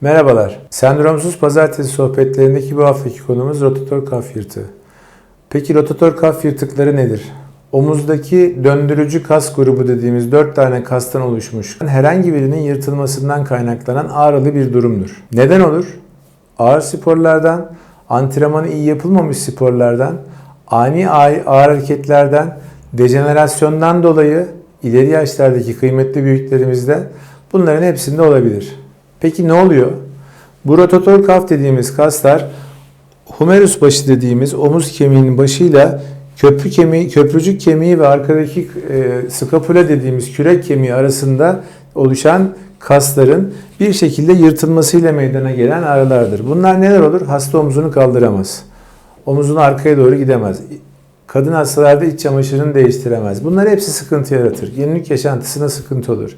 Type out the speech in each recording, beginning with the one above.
Merhabalar. Sendromsuz pazartesi sohbetlerindeki bu haftaki konumuz rotator kaf yırtığı. Peki rotator kaf yırtıkları nedir? Omuzdaki döndürücü kas grubu dediğimiz 4 tane kastan oluşmuş herhangi birinin yırtılmasından kaynaklanan ağrılı bir durumdur. Neden olur? Ağır sporlardan, antrenmanı iyi yapılmamış sporlardan, ani ağır hareketlerden, dejenerasyondan dolayı ileri yaşlardaki kıymetli büyüklerimizde bunların hepsinde olabilir. Peki ne oluyor? Bu rotator kaf dediğimiz kaslar humerus başı dediğimiz omuz kemiğinin başıyla köprü kemiği, köprücük kemiği ve arkadaki e, skapula dediğimiz kürek kemiği arasında oluşan kasların bir şekilde yırtılmasıyla meydana gelen ağrılardır. Bunlar neler olur? Hasta omzunu kaldıramaz. Omuzunu arkaya doğru gidemez. Kadın hastalarda iç çamaşırını değiştiremez. Bunlar hepsi sıkıntı yaratır. Günlük yaşantısına sıkıntı olur.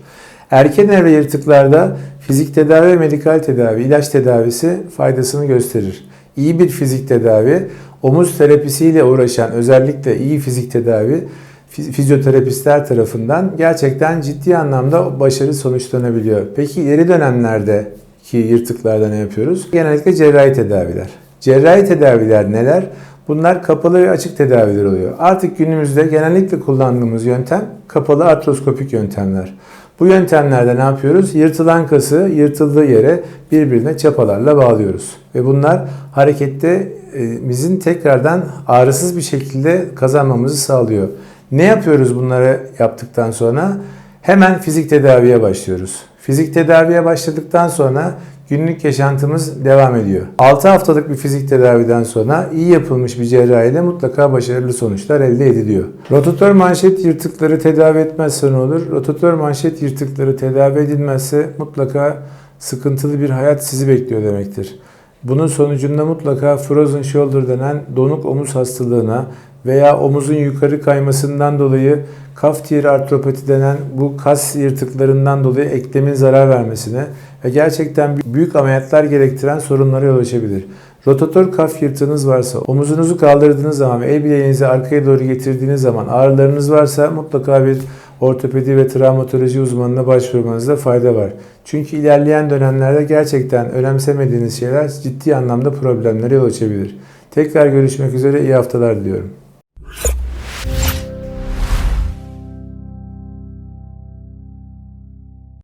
Erken evre yırtıklarda fizik tedavi ve medikal tedavi, ilaç tedavisi faydasını gösterir. İyi bir fizik tedavi, omuz terapisiyle uğraşan özellikle iyi fizik tedavi fiz- fizyoterapistler tarafından gerçekten ciddi anlamda başarı sonuçlanabiliyor. Peki ileri dönemlerdeki yırtıklarda ne yapıyoruz? Genellikle cerrahi tedaviler. Cerrahi tedaviler neler? Bunlar kapalı ve açık tedaviler oluyor. Artık günümüzde genellikle kullandığımız yöntem kapalı artroskopik yöntemler. Bu yöntemlerde ne yapıyoruz? Yırtılan kası yırtıldığı yere birbirine çapalarla bağlıyoruz. Ve bunlar harekette e, bizim tekrardan ağrısız bir şekilde kazanmamızı sağlıyor. Ne yapıyoruz bunları yaptıktan sonra? Hemen fizik tedaviye başlıyoruz. Fizik tedaviye başladıktan sonra günlük yaşantımız devam ediyor. 6 haftalık bir fizik tedaviden sonra iyi yapılmış bir cerrahiyle mutlaka başarılı sonuçlar elde ediliyor. Rotator manşet yırtıkları tedavi etmezse ne olur? Rotator manşet yırtıkları tedavi edilmezse mutlaka sıkıntılı bir hayat sizi bekliyor demektir. Bunun sonucunda mutlaka frozen shoulder denen donuk omuz hastalığına veya omuzun yukarı kaymasından dolayı kaf tiyer artropati denen bu kas yırtıklarından dolayı eklemin zarar vermesine ve gerçekten büyük ameliyatlar gerektiren sorunlara yol açabilir. Rotator kaf yırtığınız varsa, omuzunuzu kaldırdığınız zaman ve el bileğinizi arkaya doğru getirdiğiniz zaman ağrılarınız varsa mutlaka bir ortopedi ve travmatoloji uzmanına başvurmanızda fayda var. Çünkü ilerleyen dönemlerde gerçekten önemsemediğiniz şeyler ciddi anlamda problemlere yol açabilir. Tekrar görüşmek üzere iyi haftalar diliyorum.